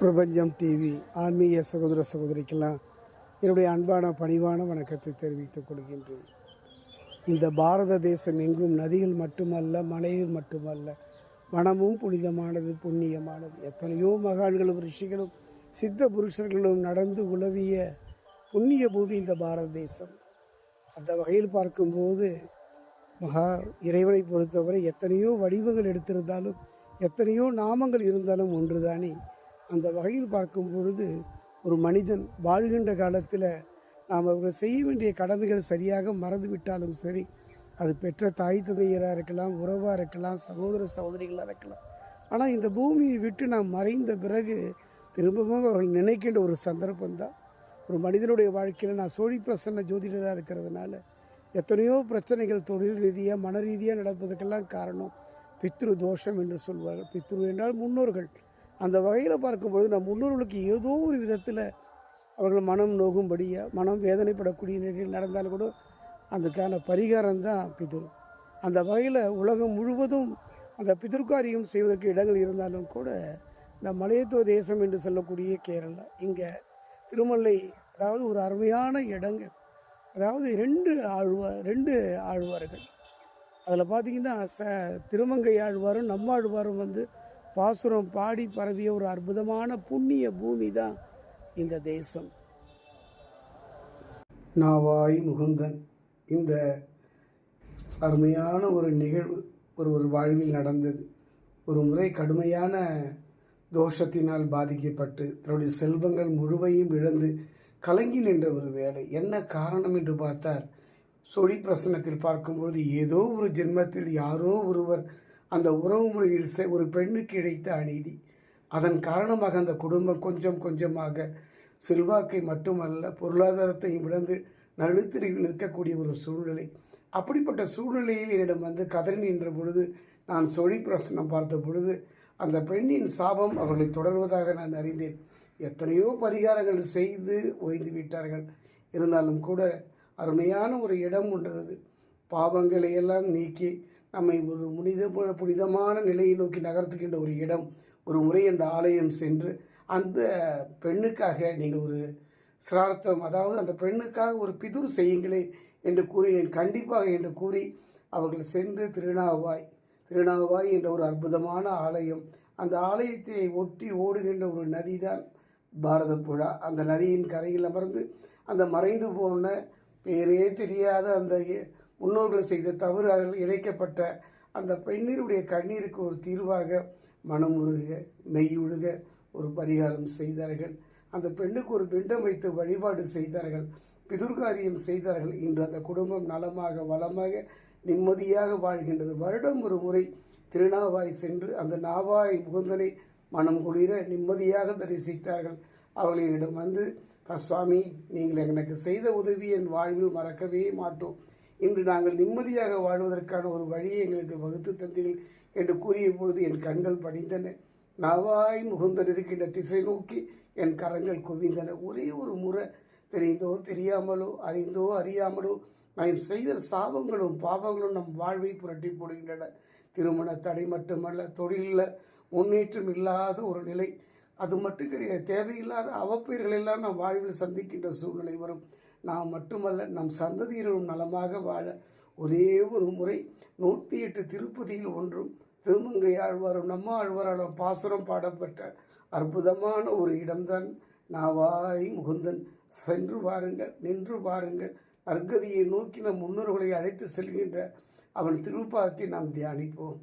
பிரபஞ்சம் டிவி ஆன்மீக சகோதர சகோதரிக்கெல்லாம் என்னுடைய அன்பான பணிவான வணக்கத்தை தெரிவித்துக் கொள்கின்றேன். இந்த பாரத தேசம் எங்கும் நதிகள் மட்டுமல்ல மலைகள் மட்டுமல்ல வனமும் புனிதமானது புண்ணியமானது. எத்தனையோ மகான்களும் ரிஷிகளும் சித்த புருஷர்களும் நடந்து உலவிய புண்ணிய பூமி இந்த பாரத தேசம். அந்த வகையில் பார்க்கும்போது மகா இறைவனை பொறுத்தவரை எத்தனையோ வடிவங்கள் எடுத்திருந்தாலும் எத்தனையோ நாமங்கள் இருந்தாலும் ஒன்றுதானே. அந்த வகையில் பார்க்கும் பொழுது ஒரு மனிதன் வாழ்கின்ற காலத்தில் நாம் அவர்கள் செய்ய வேண்டிய கடமைகள் சரியாக மறந்து விட்டாலும் சரி அது பெற்ற தாய் தந்தையராக இருக்கலாம் உறவாக இருக்கலாம் சகோதர சகோதரிகளாக இருக்கலாம். ஆனால் இந்த பூமியை விட்டு நாம் மறைந்த பிறகு திரும்பவும் அவர்கள் நினைக்கின்ற ஒரு சந்தர்ப்பம் தான் ஒரு மனிதனுடைய வாழ்க்கையில் நான் சோழி பிரசன்ன ஜோதிடராக இருக்கிறதுனால எத்தனையோ பிரச்சனைகள் தொழில் ரீதியாக மன ரீதியாக நடப்பதற்கெல்லாம் காரணம் பித்ரு தோஷம் என்று சொல்வார்கள். பித்ரு என்றால் முன்னோர்கள். அந்த வகையில் பார்க்கும்பொழுது நம் முன்னோர்களுக்கு ஏதோ ஒரு விதத்தில் அவர்கள் மனம் நோகும்படியாக மனம் வேதனைப்படக்கூடிய நிலையில் நடந்தாலும் கூட அதுக்கான பரிகாரம் தான் பிதுர். அந்த வகையில் உலகம் முழுவதும் அந்த பிதுர்காரியம் செய்வதற்கு இடங்கள் இருந்தாலும் கூட இந்த மலையத்துவ தேசம் என்று சொல்லக்கூடிய கேரளா இங்கே திருமலை அதாவது ஒரு அருமையான இடங்கள் அதாவது ரெண்டு ஆழ்வார் ரெண்டு ஆழ்வார்கள். அதில் பார்த்தீங்கன்னா ச திருமங்கை ஆழ்வாரும் நம்ம ஆழ்வாரும் வந்து பாசுரம் பாடி பரவிய ஒரு அற்புதமான புண்ணிய பூமி தான் இந்த தேசம். நாவாய் முகுந்தன் இந்த அருமையான ஒரு நிகழ்வு ஒரு ஒரு வாழ்வில் நடந்தது. ஒரு முறை கடுமையான தோஷத்தினால் பாதிக்கப்பட்டு தன்னுடைய செல்வங்கள் முழுவையும் இழந்து கலங்கி நின்ற ஒரு வேலை என்ன காரணம் என்று பார்த்தால் சொழி பிரசனத்தில் பார்க்கும்பொழுது ஏதோ ஒரு ஜென்மத்தில் யாரோ ஒருவர் அந்த உறவு முறையில் செ- ஒரு பெண்ணுக்கு இழைத்த அநீதி. அதன் காரணமாக அந்த குடும்பம் கொஞ்சம் கொஞ்சமாக செல்வாக்கை மட்டுமல்ல பொருளாதாரத்தையும் இழந்து நழுத்திரி நிற்கக்கூடிய ஒரு சூழ்நிலை. அப்படிப்பட்ட சூழ்நிலையில் என்னிடம் வந்து கதறி நின்ற பொழுது நான் சொழி பிரசனம் பார்த்த பொழுது அந்த பெண்ணின் சாபம் அவர்களை தொடர்வதாக நான் அறிந்தேன். எத்தனையோ பரிகாரங்கள் செய்து ஓய்ந்து விட்டார்கள். இருந்தாலும் கூட அருமையான ஒரு இடம் உண்டது பாவங்களை எல்லாம் நீக்கி நம்மை ஒரு முனித புனிதமான நிலையை நோக்கி நகர்த்துகின்ற ஒரு இடம் ஒரு முறை அந்த ஆலயம் சென்று அந்த பெண்ணுக்காக நீங்கள் ஒரு சிரார்த்தம் அதாவது அந்த பெண்ணுக்காக ஒரு பிதுர் செய்யுங்களே என்று கூறினேன் கண்டிப்பாக என்று கூறி அவர்கள் சென்று திருநாவாய் திருநாவாய் என்ற ஒரு அற்புதமான ஆலயம் அந்த ஆலயத்தை ஒட்டி ஓடுகின்ற ஒரு நதி தான் பாரத புழா. அந்த நதியின் கரையில் அமர்ந்து அந்த மறைந்து போன பேரே தெரியாத அந்த முன்னோர்கள் செய்த தவறால் இழைக்கப்பட்ட அந்த பெண்ணினுடைய கண்ணீருக்கு ஒரு தீர்வாக மனமுருக மெய்யுழுக ஒரு பரிகாரம் செய்தார்கள். அந்த பெண்ணுக்கு ஒரு பிண்டம் வைத்து வழிபாடு செய்தார்கள். பிதுர்காரியம் செய்தார்கள். இன்று அந்த குடும்பம் நலமாக வளமாக நிம்மதியாக வாழ்கின்றது. வருடம் ஒரு முறை திருநாவாய் சென்று அந்த நாவாய் முகுந்தனை மனம் குளிர நிம்மதியாக தரிசித்தார்கள். அவர்களிடம் வந்து சுவாமி நீங்கள் எனக்கு செய்த உதவி என் வாழ்வில் மறக்கவே மாட்டோம். இன்று நாங்கள் நிம்மதியாக வாழ்வதற்கான ஒரு வழியை எங்களுக்கு வகுத்து தந்தீர்கள் என்று கூறிய பொழுது என் கண்கள் படிந்தன. நாவாய் முகுந்தன் இருக்கின்ற திசை நோக்கி என் கரங்கள் குவிந்தன. ஒரே ஒரு முறை தெரிந்தோ தெரியாமலோ அறிந்தோ அறியாமலோ நாம் செய்த சாபங்களும் பாவங்களும் நம் வாழ்வை புரட்டி போடுகின்றன. திருமண தடை மட்டுமல்ல தொழிலில் முன்னேற்றம் இல்லாத ஒரு நிலை. அது மட்டும் கிடையாது தேவையில்லாத அவப்பெயர்கள் எல்லாம் நம் வாழ்வில் சந்திக்கின்ற சூழ்நிலை வரும். நாம் மட்டுமல்ல நம் சந்ததியினரும் நலமாக வாழ ஒரே ஒரு முறை நூற்றி எட்டு திருப்பதியில் ஒன்றும் திருமங்கை ஆழ்வாரும் நம்ம ஆழ்வாராலும் பாசுரம் பாடப்பட்ட அற்புதமான ஒரு இடம்தான் நாவாய் முகுந்தன். சென்று பாருங்கள் நின்று பாருங்கள் நற்கதியை நோக்கி நம் முன்னோர்களை அழைத்து செல்கின்ற அவன் திருப்பாதத்தை நாம் தியானிப்போம்.